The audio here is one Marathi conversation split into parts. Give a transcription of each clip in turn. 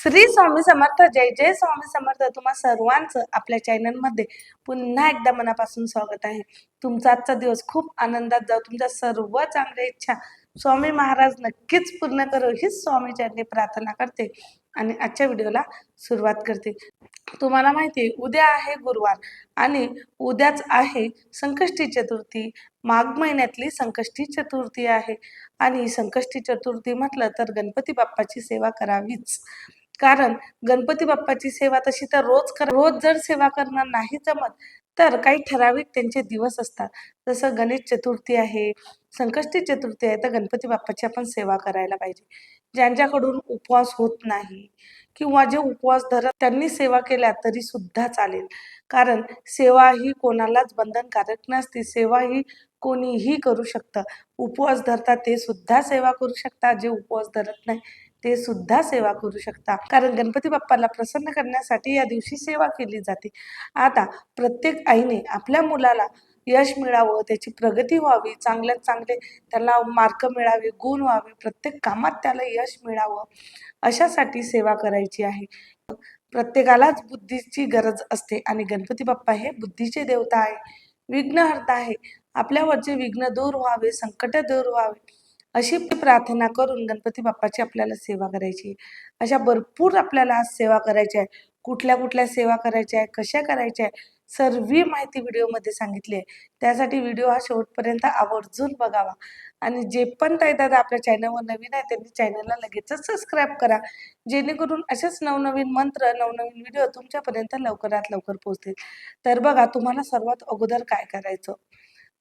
श्री स्वामी समर्थ जय जय स्वामी समर्थ. तुम्हा सर्वांचं आपल्या चॅनलमध्ये पुन्हा एकदा मनापासून स्वागत आहे. तुमचा आजचा दिवस खूप आनंदात जाऊ तुमच्या सर्व चांगल्या इच्छा स्वामी महाराज नक्कीच पूर्ण करो. हीच स्वामी चरणी प्रार्थना करते आणि आजच्या व्हिडिओला सुरुवात करते. तुम्हाला माहिती आहे उद्या आहे गुरुवार आणि उद्याच आहे संकष्टी चतुर्थी. माघ महिन्यातली संकष्टी चतुर्थी आहे आणि संकष्टी चतुर्थी म्हटलं तर गणपती बाप्पाची सेवा करावीच. कारण गणपती बाप्पाची सेवा तशी तर रोज कर रोज जर सेवा करणार नाही जमत तर काही ठराविक त्यांचे दिवस असतात. जसं गणेश चतुर्थी आहे संकष्टी चतुर्थी आहे तर गणपती बाप्पाची आपण सेवा करायला पाहिजे. ज्यांच्याकडून उपवास होत नाही किंवा जे उपवास धरत त्यांनी सेवा केल्या तरी सुद्धा चालेल. कारण सेवा ही कोणालाच बंधनकारक नसते. सेवा ही कोणीही करू शकतं. उपवास धरतात ते सुद्धा सेवा करू शकतात. जे उपवास धरत नाही ते सुद्धा सेवा करू शकता. कारण गणपती बाप्पाला प्रसन्न करण्यासाठी या दिवशी सेवा केली जाते. आता प्रत्येक आईने आपल्या मुलाला यश मिळावं त्याची प्रगती व्हावी चांगल्यात चांगले त्याला मार्क मिळावे गुण व्हावे प्रत्येक कामात त्याला यश मिळावं अशासाठी सेवा करायची आहे. प्रत्येकालाच बुद्धीची गरज असते आणि गणपती बाप्पा हे बुद्धीचे देवता आहे. विघ्नहर्ता आहे. आपल्यावरचे विघ्न दूर व्हावे संकट दूर व्हावे अशी प्रार्थना करून गणपती बाप्पाची आपल्याला सेवा करायची. अशा भरपूर आपल्याला आज सेवा करायची आहे. कुठल्या कुठल्या सेवा करायच्या आहे? कशा करायच्या आहे? सर्व माहिती व्हिडिओमध्ये सांगितली आहे. त्यासाठी व्हिडिओ हा शेवटपर्यंत आवर्जून बघावा. आणि जे पण ताई दादा आपल्या चॅनलवर नवीन आहे त्यांनी चॅनलला लगेचच सबस्क्राईब करा. जेणेकरून असेच नवनवीन मंत्र नवनवीन व्हिडिओ तुमच्यापर्यंत लवकरात लवकर पोहोचतील. तर बघा तुम्हाला सर्वात अगोदर काय करायचं?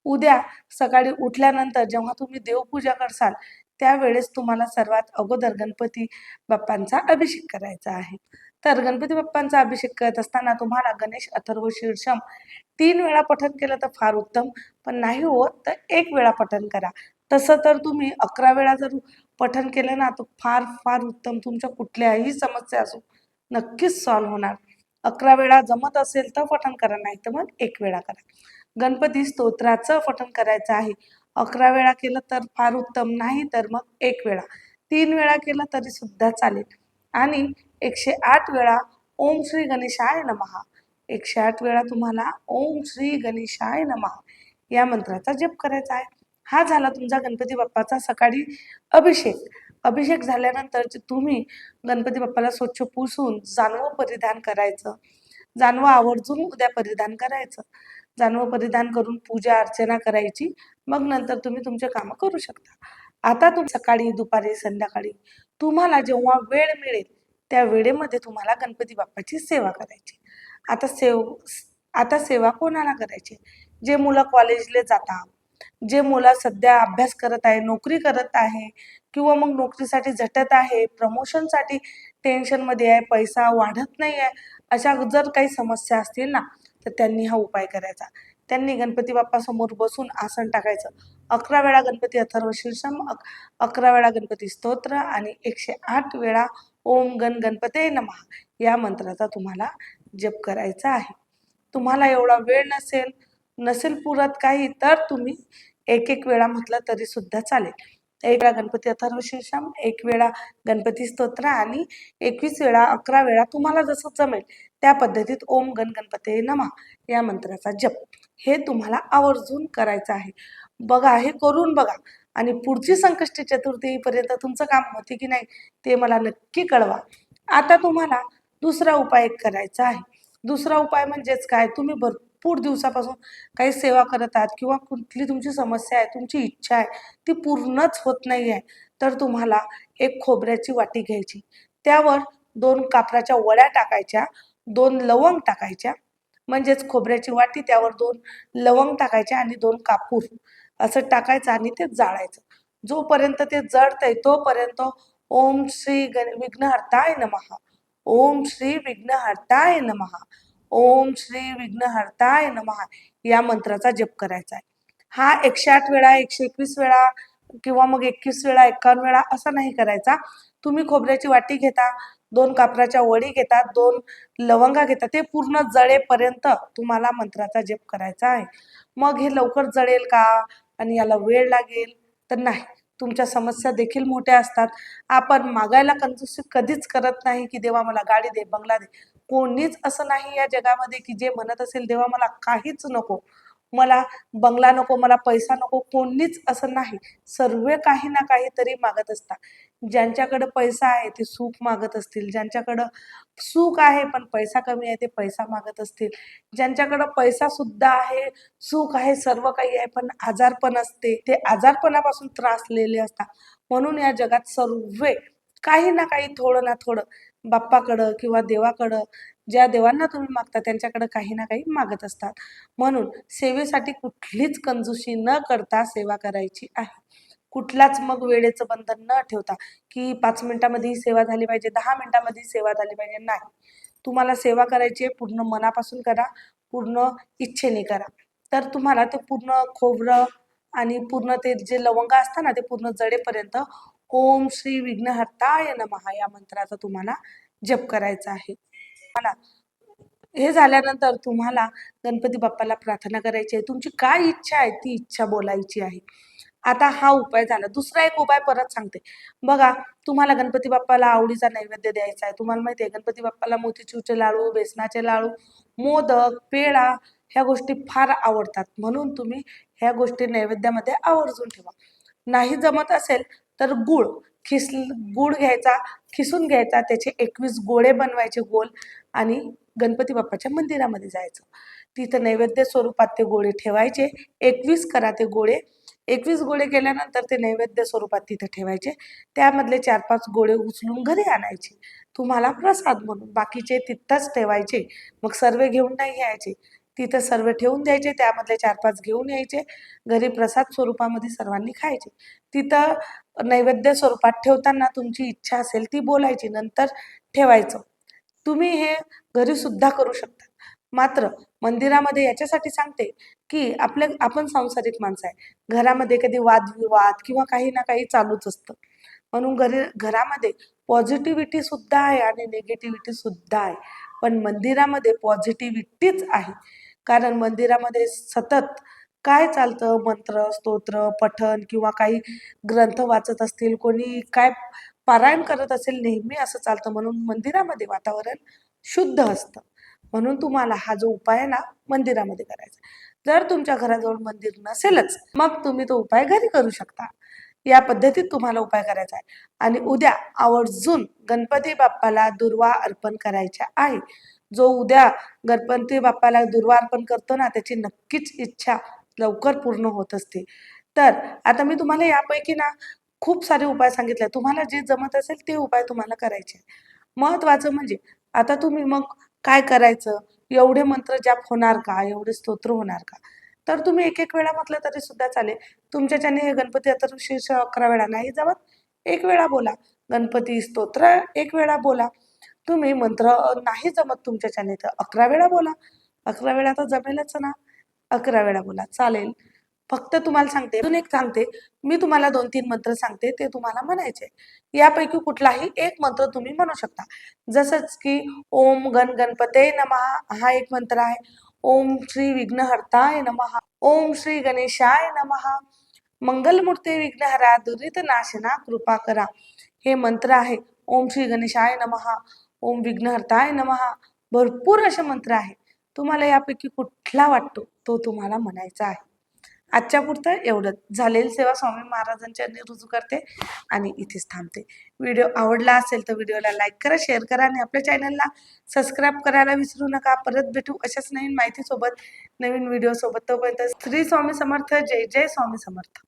उद्या सकाळी उठल्यानंतर जेव्हा तुम्ही देवपूजा करसाल त्यावेळेस तुम्हाला सर्वात अगोदर गणपती बाप्पांचा अभिषेक करायचा आहे. तर गणपती बाप्पांचा अभिषेक करत असताना तुम्हाला गणेश अथर्व शीर्षम तीन वेळा पठण केलं तर फार उत्तम पण नाही होत तर एक वेळा पठण करा. तसं तर तुम्ही अकरा वेळा जर पठण केलं ना तर फार फार उत्तम. तुमच्या कुठल्याही समस्या असो नक्कीच सॉल्व्ह होणार. अकरा वेळा जमत असेल तर पठण करा नाही तर मग एक वेळा करा. गणपती स्तोत्राचं पठण करायचं आहे. अकरा वेळा केलं तर फार उत्तम नाही तर मग एक वेळा. तीन वेळा केलं तरी सुद्धा चालेल. आणि एकशे आठ वेळा ओम श्री गणेशाय नमहा एकशे आठ वेळा तुम्हाला ओम श्री गणेशाय नमहा या मंत्राचा जप करायचा आहे. हा झाला तुमचा गणपती बाप्पाचा सकाळी अभिषेक. अभिषेक झाल्यानंतर तुम्ही गणपती बाप्पाला स्वच्छ पुसून जानवं परिधान करायचं. जानवं आवर्जून उद्या परिधान करायचं. जानवं परिधान करून पूजा अर्चना करायची. मग नंतर तुम्ही तुमचे कामं करू शकता. आता तुम्ही सकाळी दुपारी संध्याकाळी तुम्हाला जेव्हा वेळ मिळेल त्या वेळेमध्ये तुम्हाला गणपती बाप्पाची सेवा करायची. आता सेव आता सेवा कोणाला करायची? जे मुलं कॉलेजला जातात जे मुलं सध्या अभ्यास करत आहे नोकरी करत आहे किंवा मग नोकरीसाठी झटत आहे प्रमोशनसाठी टेन्शनमध्ये आहे पैसा वाढत नाही आहे अशा जर काही समस्या असतील ना तर त्यांनी हा उपाय करायचा. त्यांनी गणपती बाप्पा समोर बसून आसन टाकायचं. अकरा वेळा गणपती अथर्व शीर्षम अक अकरा वेळा गणपती स्तोत्र आणि एकशे आठ वेळा ओम गण गणपते नमः या मंत्राचा तुम्हाला जप करायचा आहे. तुम्हाला एवढा वेळ नसेल नसेल पुरत काही तर तुम्ही एक एक वेळा म्हटलं तरी सुद्धा चालेल. एक वेळा गणपती अथर्व शीर्षम एक वेळा गणपती स्तोत्र आणि एकवीस वेळा अकरा वेळा तुम्हाला जसं जमेल त्या पद्धतीत ओम गण गणपते नमा या मंत्राचा जप. हे तुम्हाला आवर्जून करायचं आहे. बघा हे करून बघा. आणि पुढची संकष्टी चतुर्थीपर्यंत तुमचं काम होते की नाही ते मला नक्की कळवा. आता तुम्हाला दुसरा उपाय एक करायचा आहे. दुसरा उपाय म्हणजेच काय? तुम्ही भरपूर दिवसापासून काही सेवा करत आहात किंवा कुठली तुमची समस्या आहे तुमची इच्छा आहे ती पूर्णच होत नाही आहे तर तुम्हाला एक खोबऱ्याची वाटी घ्यायची. त्यावर दोन कापराच्या वड्या टाकायच्या. दोन लवंग टाकायच्या. म्हणजेच खोबऱ्याची वाटी त्यावर दोन लवंग टाकायच्या आणि दोन कापूर असं टाकायचं आणि ते जाळायचं. जोपर्यंत ते जळतंय तोपर्यंत ओम श्री गण विघ्नहर्ताय नमहा ओम श्री विघ्नहर्ताय नमहा ओम श्री विघ्नहर्ताय नमहा या मंत्राचा जप करायचा आहे हा एकशे आठ वेळा एकशे एकवीस वेळा किंवा मग एकवीस वेळा एकावन्न वेळा असा नाही करायचा. तुम्ही खोबऱ्याची वाटी घेता. दोन कापराच्या वडी घेतात दोन लवंगा घेतात ते पूर्ण जळेपर्यंत तुम्हाला मंत्राचा जप करायचा आहे. मग हे लवकर जळेल का? आणि याला वेळ लागेल? तर नाही तुमच्या समस्या देखील मोठ्या असतात. आपण मागायला कंजूसी कधीच करत नाही की देवा मला गाडी दे बंगला दे. कोणीच असं नाही या जगामध्ये की जे म्हणत असेल देवा मला काहीच नको. मला बंगला नको मला पैसा नको कोणीच असं नाही. सर्व काही ना काहीतरी मागत असतात. ज्यांच्याकडं पैसा आहे ते सुख मागत असतील. ज्यांच्याकडं सुख आहे पण पैसा कमी आहे ते पैसा मागत असतील. ज्यांच्याकडं पैसा सुद्धा आहे सुख आहे सर्व काही आहे पण आजारपण असते ते आजारपणापासून त्रासलेले असतात. म्हणून या जगात सर्व काही ना काही थोडं ना थोडं बाप्पाकडं किंवा देवाकडं ज्या देवांना तुम्ही मागता त्यांच्याकडे काही ना काही मागत असतात. म्हणून सेवेसाठी कुठलीच कंजूशी न करता सेवा करायची आहे. कुठलाच मग वेळेचं बंधन न ठेवता की पाच मिनिटामध्ये ही सेवा झाली पाहिजे दहा मिनिटामध्ये सेवा झाली पाहिजे नाही. तुम्हाला सेवा करायची आहे पूर्ण मनापासून करा पूर्ण इच्छेने करा. तर तुम्हाला ते पूर्ण खोबरं आणि पूर्ण ते जे लवंग असतात ना ते पूर्ण जडेपर्यंत ओम श्री विघ्नहर्ताय नमहा या मंत्राचा तुम्हाला जप करायचा आहे. मला हे झाल्यानंतर तुम्हाला गणपती बाप्पाला प्रार्थना करायची आहे. तुमची काय इच्छा आहे ती इच्छा बोलायची आहे. आता हा उपाय झाला. दुसरा एक उपाय परत सांगते. बघा तुम्हाला गणपती बाप्पाला आवडीचा नैवेद्य द्यायचा आहे. तुम्हाला माहिती आहे गणपती बाप्पाला मोतीचूरचे लाडू बेसनाचे लाडू मोदक पेढा ह्या गोष्टी फार आवडतात. म्हणून तुम्ही ह्या गोष्टी नैवेद्यामध्ये आवर्जून ठेवा. नाही जमत असेल तर गुळ खिस गुळ घ्यायचा खिसून घ्यायचा त्याचे एकवीस गोळे बनवायचे गोल. आणि गणपती बाप्पाच्या मंदिरामध्ये जायचं. तिथं नैवेद्य स्वरूपात ते गोळे ठेवायचे. एकवीस करा ते गोळे. एकवीस गोळे केल्यानंतर ते नैवेद्य स्वरूपात तिथं ठेवायचे. त्यामधले चार पाच गोळे उचलून घरी आणायचे. तुम्हाला प्रसाद म्हणून बाकीचे तिथंच ठेवायचे. मग सर्व घेऊन नाही यायचे. तिथं सर्व ठेवून द्यायचे. त्यामधले चार पाच घेऊन यायचे. घरी प्रसाद स्वरूपामध्ये सर्वांनी खायचे. तिथं नैवेद्य स्वरूपात ठेवताना तुमची इच्छा असेल ती बोलायची. नंतर ठेवायचं. तुम्ही हे घरी सुद्धा करू शकता मात्र मंदिरामध्ये याच्यासाठी सांगते की आपल्या आपण सांसारिक माणसं आहे. घरामध्ये कधी वादविवाद किंवा काही ना काही चालूच असतं. म्हणून घरी घरामध्ये पॉझिटिव्हिटी सुद्धा आहे आणि निगेटिव्हिटी सुद्धा आहे. पण मंदिरामध्ये पॉझिटिव्हिटीच आहे. कारण मंदिरामध्ये सतत काय चालतं? मंत्र स्तोत्र पठण किंवा काही ग्रंथ वाचत असतील कोणी काय पारायण करत असेल नेहमी असं चालतं. म्हणून मंदिरामध्ये वातावरण शुद्ध असतं. म्हणून तुम्हाला हा जो उपाय आहे ना मंदिरामध्ये करायचा. जर तुमच्या घराजवळ मंदिर नसेलच मग तुम्ही तो उपाय घरी करू शकता. या पद्धतीत तुम्हाला उपाय करायचा आहे. आणि उद्या आवर्जून गणपती बाप्पाला दुर्वा अर्पण करायच्या आहे. जो उद्या गणपती बाप्पाला दुर्वा अर्पण करतो ना त्याची नक्कीच इच्छा लवकर पूर्ण होत असते. तर आता मी तुम्हाला यापैकी ना खूप सारे उपाय सांगितले. तुम्हाला जे जमत असेल ते उपाय तुम्हाला करायचे. महत्वाचं म्हणजे आता तुम्ही मग काय करायचं? एवढे मंत्र जाप होणार का? एवढे स्तोत्र होणार का? तर तुम्ही एक एक वेळा म्हटलं तरी सुद्धा चालेल. तुमच्याच्याने हे गणपती अथर्वशीर्ष अकरा वेळा नाही जमत. एक वेळा बोला. गणपती स्तोत्र एक वेळा बोला. तुम्ही मंत्र नाही जमत तुमच्याच्याने तर अकरा वेळा बोला. अकरा वेळा तर जमेलच ना. अकरा वेळा बोला. चालेल. फक्त तुम्हाला सांगते अजून एक सांगते. मी तुम्हाला दोन तीन मंत्र सांगते ते तुम्हाला म्हणायचे. यापैकी कुठलाही एक मंत्र तुम्ही म्हणू शकता. जसंच की ओम गण गणपते नमः हा एक मंत्र आहे. ओम श्री विघ्नहर्ताय नमः. ओम श्री गणेशाय नमः. मंगलमूर्ती विघ्नहरा दुरित नाशना कृपा करा. हे मंत्र आहे. ओम श्री गणेशाय नमः. ओम विघ्नहर्ताय नमः. भरपूर असे मंत्र आहे. तुम्हाला यापैकी कुठला वाटतो तो तुम्हाला म्हणायचा आहे. आजच्या पुरतं एवढंच. झालेली सेवा स्वामी महाराजांच्या रुजू करते आणि इथेच थांबते. व्हिडिओ आवडला असेल तर व्हिडिओला लाईक करा शेअर करा आणि आपल्या चॅनलला सबस्क्राईब करायला विसरू नका. परत भेटू अशाच नवीन माहितीसोबत नवीन व्हिडिओसोबत. तोपर्यंत श्री स्वामी समर्थ. जय जय स्वामी समर्थ.